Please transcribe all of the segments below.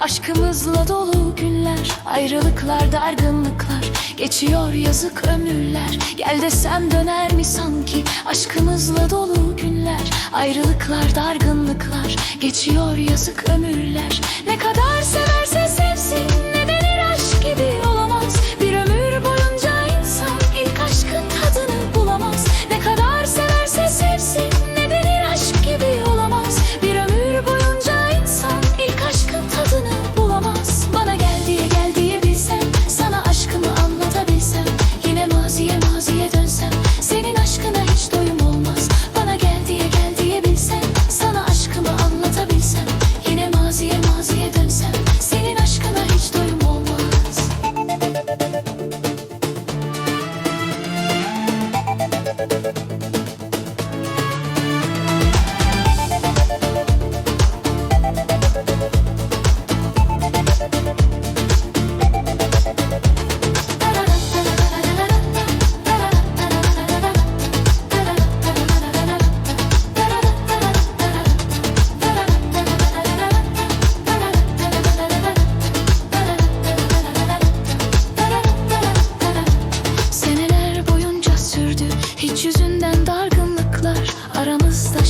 Aşkımızla dolu günler Ayrılıklar dargınlıklar. Geçiyor yazık ömürler. Gel desem döner mi sanki? Aşkımızla dolu günler Ayrılıklar dargınlıklar. Geçiyor yazık ömürler. Ne kadar sever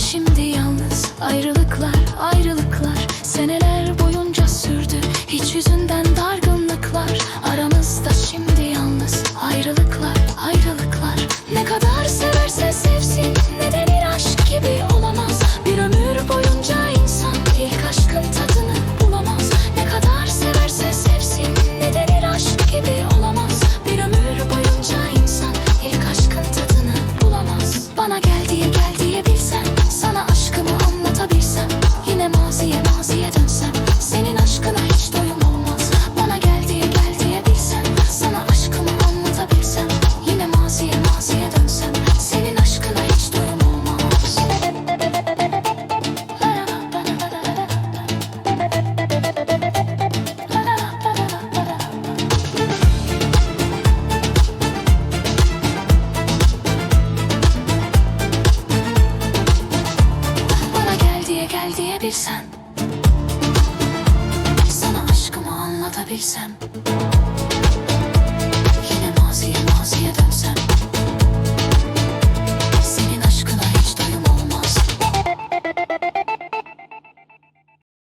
Şimdi yalnız ayrılıklar ayrılıklar Seneler boyunca sürdü. Hiç yüzünden dargınlıklar Aramızda. Şimdi yalnız ayrılıklar ayrılıklar. Ne kadar severse sevsin ne denir aşk gibi olamaz. Bir ömür boyunca insan ilk aşkın anlatabilsem Sana aşkımı anlatabilsem.